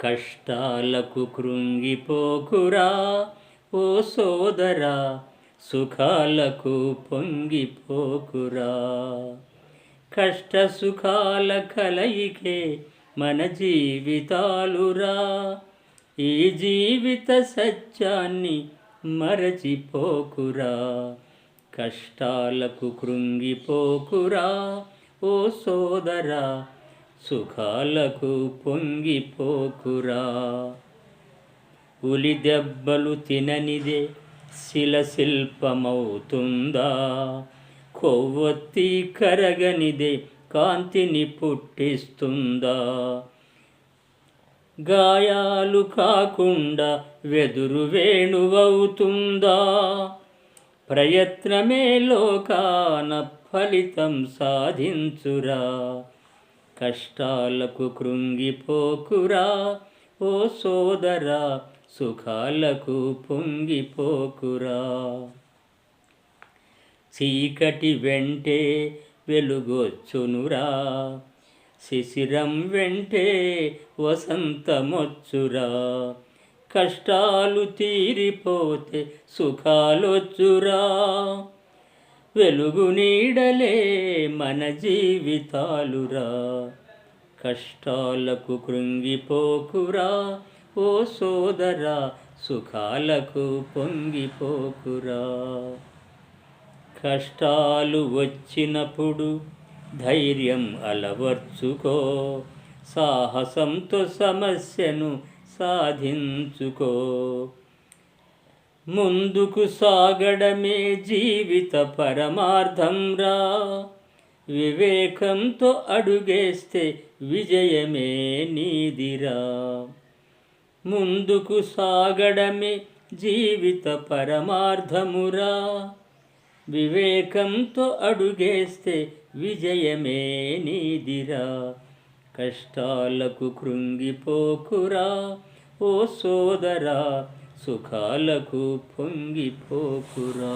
కష్టాలకు కృంగిపోకురా ఓ సోదరా సుఖాలకు పొంగిపోకురా. కష్ట సుఖాల కలయికే మన జీవితాలురా. ఈ జీవిత సత్యాన్ని మరచిపోకురా. కష్టాలకు కృంగిపోకురా ఓ సోదరా సుఖాలకు పొంగిపోకురా. ఉలి దెబ్బలు తిననిదే శిలశిల్పమవుతుందా కొవ్వొత్తి కరగనిదే కాంతిని పుట్టిస్తుందా. గాయాలు కాకుండా వెదురు వేణువవుతుందా. ప్రయత్నమే లోకాన ఫలితం సాధించురా. కష్టాలకు కృంగిపోకురా ఓ సోదరా సుఖాలకు పొంగిపోకురా. చీకటి వెంటే వెలుగొచ్చునురా శిశిరం వెంటే వసంతమొచ్చురా. కష్టాలు తీరిపోతే సుఖాలొచ్చురా. వెలుగు నీడలే మన జీవితాలురా. కష్టాలకు కృంగిపోకురా ఓ సోదరా సుఖాలకు పొంగిపోకురా. కష్టాలు వచ్చినప్పుడు ధైర్యం అలవర్చుకో సాహసంతో సమస్యను సాధించుకో. ముందుకు సాగడమే జీవిత పరమార్థం రా. వివేకంతో అడుగేస్తే విజయమే నీదిరా. ముందుకు సాగడమే జీవిత పరమార్థమురా వివేకంతో అడుగేస్తే విజయమే నీదిరా. కష్టాలకు కృంగిపోకురా ఓ సోదరా. సుఖాలకు పొంగిపోకురా.